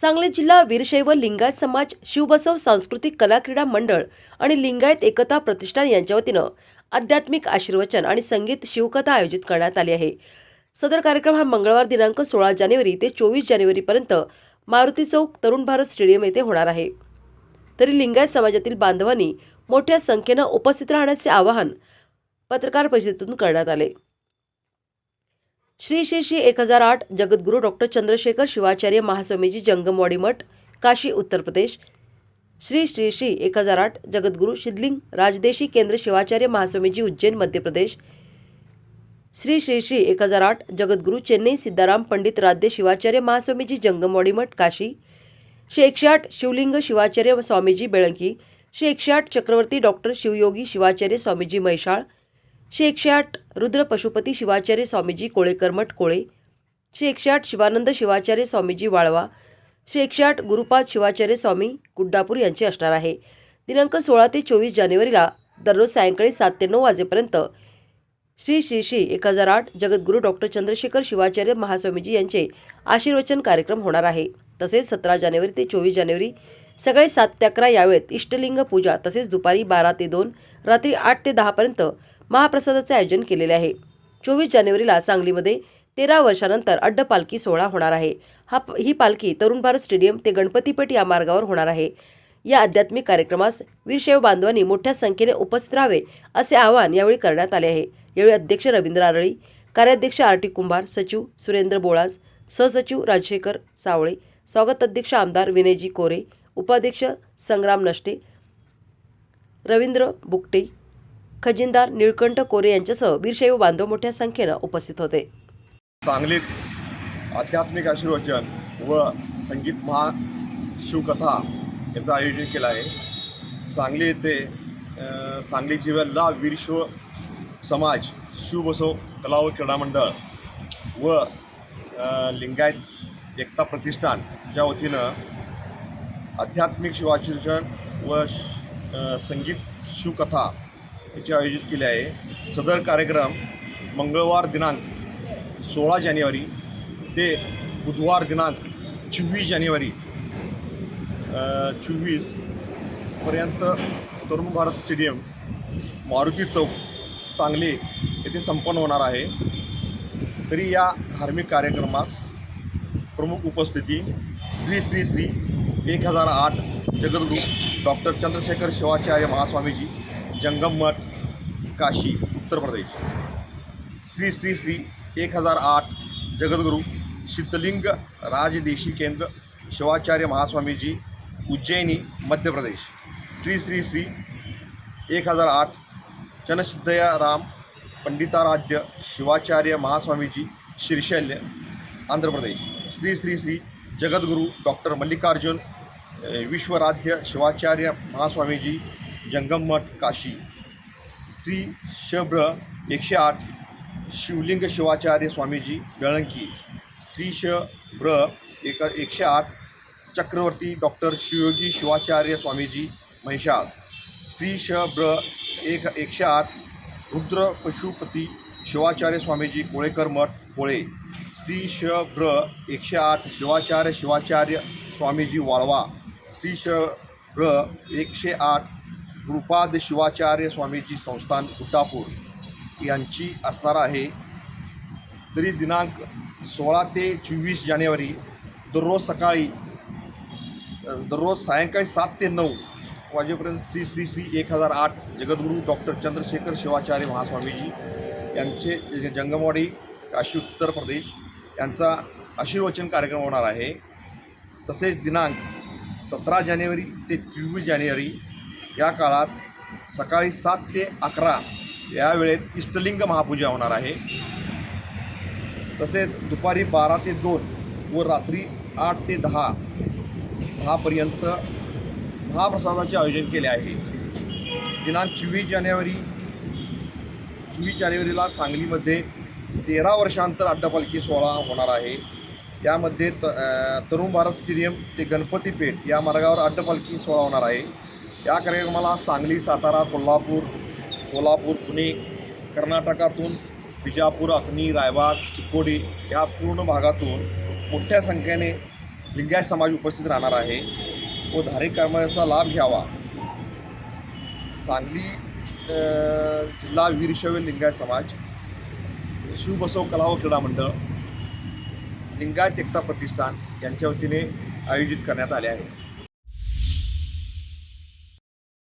सांगली जिल्हा वीरशैव लिंगायत समाज शिवबसव सांस्कृतिक कला क्रीडा मंडळ आणि लिंगायत एकता प्रतिष्ठान यांच्या वतीनं आध्यात्मिक आशीर्वचन आणि संगीत शिवकथा आयोजित करण्यात आली आहे. सदर कार्यक्रम हा मंगळवार दिनांक सोळा जानेवारी ते चोवीस जानेवारीपर्यंत मारुती चौक तरुण भारत स्टेडियम येथे होणार आहे. तरी लिंगायत समाजातील बांधवांनी मोठ्या संख्येनं उपस्थित राहण्याचे आवाहन पत्रकार परिषदेतून करण्यात आले. श्री श्री श्री एक हजार आठ जगद्गुरू डॉक्टर चंद्रशेखर शिवाचार्य महास्वामीजी जंगमवाडी मठ काशी उत्तर प्रदेश. श्री श्री श्री एक हजार आठ जगद्गुरू शिदलिंग राजदेशी केंद्र शिवाचार्य महास्वामीजी उज्जैन मध्य प्रदेश. श्री श्री श्री एक हजार आठ जगद्गुरू चेन्नई सिद्धाराम पंडित राध्य शिवाचार्य महास्वामीजी जंगमवाडी मठ काशी. श्री एकशे आठ शिवलिंग शिवाचार्य स्वामीजी बेळंकी. श्री एकशे आठ चक्रवर्ती डॉक्टर शिवयोगी शिवाचार्य स्वामीजी मैशाळ श्री एकशे आठ रुद्र पशुपती शिवाचार्य स्वामीजी कोळेकर मठ कोळे श्री एकशे आठ शिवानंद शिवाचार्य स्वामीजी वाळवा श्री एकशे आठ गुरुपाद शिवाचार्य स्वामी गुड्डापूर यांचे असणार आहे. दिनांक सोळा ते चोवीस जानेवारीला दररोज सायंकाळी सात ते नऊ वाजेपर्यंत श्री श्री श्री एक हजार आठ जगद्गुरू डॉक्टर चंद्रशेखर शिवाचार्य महास्वामीजी यांचे आशीर्वचन कार्यक्रम होणार आहे. तसेच सतरा जानेवारी ते चोवीस जानेवारी सकाळी सात ते अकरा यावेळेत इष्टलिंग पूजा तसेच दुपारी बारा ते दोन रात्री आठ ते दहापर्यंत महाप्रसादाचे आयोजन केलेले आहे. चोवीस जानेवारीला सांगलीमध्ये तेरा वर्षानंतर अड्ड पालखी सोहळा होणार आहे. हा ही पालखी तरुण भारत स्टेडियम ते गणपतीपेठ या मार्गावर होणार आहे. या आध्यात्मिक कार्यक्रमास वीरशैव बांधवांनी मोठ्या संख्येने उपस्थित राहावे असे आवाहन यावेळी करण्यात आले आहे. यावेळी अध्यक्ष रवींद्र आरळी कार्याध्यक्ष आर टी कुंभार सचिव सुरेंद्र बोळास सहसचिव राजशेखर सावळे स्वागत अध्यक्ष आमदार विनयजी कोरे उपाध्यक्ष संग्राम नष्टे रवींद्र बुकटे खजिनदार निळकंठ कोरे यांच्यासह वीरशैव बांधव मोठ्या संख्येनं उपस्थित होते. सांगलीत आध्यात्मिक आशीर्वचन व संगीत महा शिवकथा याचं आयोजन केलं आहे. सांगली येथे सांगली जिल्ह्याला वीरशिव समाज शिवबसव कला व क्रीडा मंडळ व लिंगायत एकता प्रतिष्ठान ज्या वतीनं आध्यात्मिक शिवाशीर्षण व श- संगीत शिवकथा याचे आयोजित केले आहे. सदर कार्यक्रम मंगळवार दिनांक सोळा जानेवारी ते बुधवार दिनांक चोवीस जानेवारी छव्वीसपर्यंत तरुण भारत स्टेडियम मारुती चौक सांगली येथे संपन्न होणार आहे. तरी या धार्मिक कार्यक्रमास प्रमुख उपस्थिती श्री श्री श्री एक हजार आठ जगद्गुरू डॉक्टर चंद्रशेखर शिवाचार्य महास्वामीजी जंगम मठ काशी उत्तर प्रदेश. श्री श्री श्री एक हजार आठ जगद्गुरू सिद्धलिंग राजदेशी केंद्र शिवाचार्य महास्वामीजी उज्जैनी मध्य प्रदेश. श्री श्री श्री एक हजार आठ जनसिद्धया राम पंडिताराध्य शिवाचार्य महास्वामीजी श्रीशैल्य आंध्र प्रदेश. श्री श्री श्री जगद्गुरू डॉक्टर मल्लिकार्जुन विश्वराध्य शिवाचार्य महास्वामीजी जंगम मठ काशी. श्री शब्र एकशे आठ शिवलिंग शिवाचार्य स्वामीजी गळंकी श्री शब्र एक एकशे आठ चक्रवर्ती डॉक्टर शिवयोगी शिवाचार्य स्वामीजी महिषाळ श्री शब्र एक एकशे आठ रुद्र पशुपती शिवाचार्य स्वामीजी कोळेकर मठ कोळे. श्री शब्र एकशे आठ शिवाचार्य शिवाचार्य स्वामीजी वाळवा. श्री शब्र एकशे आठ कृपाद शिवाचार्य स्वामीजी संस्थान उटापूर यांची असणार आहे. तरी दिनांक सोळा ते चोवीस जानेवारी दररोज सकाळी दररोज सायंकाळी सात ते नऊ वाजेपर्यंत श्री श्री श्री एक हजार आठ जगद्गुरू डॉक्टर चंद्रशेखर शिवाचार्य महास्वामीजी यांचे जंगमवाडी काशी उत्तर प्रदेश यांचा आशीर्वचन कार्यक्रम होणार आहे. तसेच दिनांक सतरा जानेवारी ते चोवीस जानेवारी या काळात सकाळी सात ते अकरा या वेळेत इष्टलिंग महापूजा होणार आहे. तसेच दुपारी बारा ते दोन व रात्री आठ ते दहा दहापर्यंत महाप्रसादाचे आयोजन केले आहे. दिनांक चोवीस जानेवारी चोवीस जानेवारीला सांगलीमध्ये तेरा वर्षांतर अड्डापालखी सोहळा होणार आहे. यामध्ये त तरुण भारत स्टेडियम ते गणपती पेठ या मार्गावर अड्डपालखी सोहळा होणार आहे. या कार्यक्रमाला सांगली सातारा कोल्हापूर सोलापूर पुणे कर्नाटकातून विजापूर अकनी रायबाग चिक्कोडी या पूर्ण भागातून मोठ्या संख्येने लिंगायत समाज उपस्थित राहणार आहे. व धार्मिक कर्माचा लाभ घ्यावा. सांगली जिल्हा वीरशैव लिंगायत समाज शिवबसव कला व क्रीडा मंडळ लिंगायत एकता प्रतिष्ठान यांच्या वतीने आयोजित करण्यात आले आहे.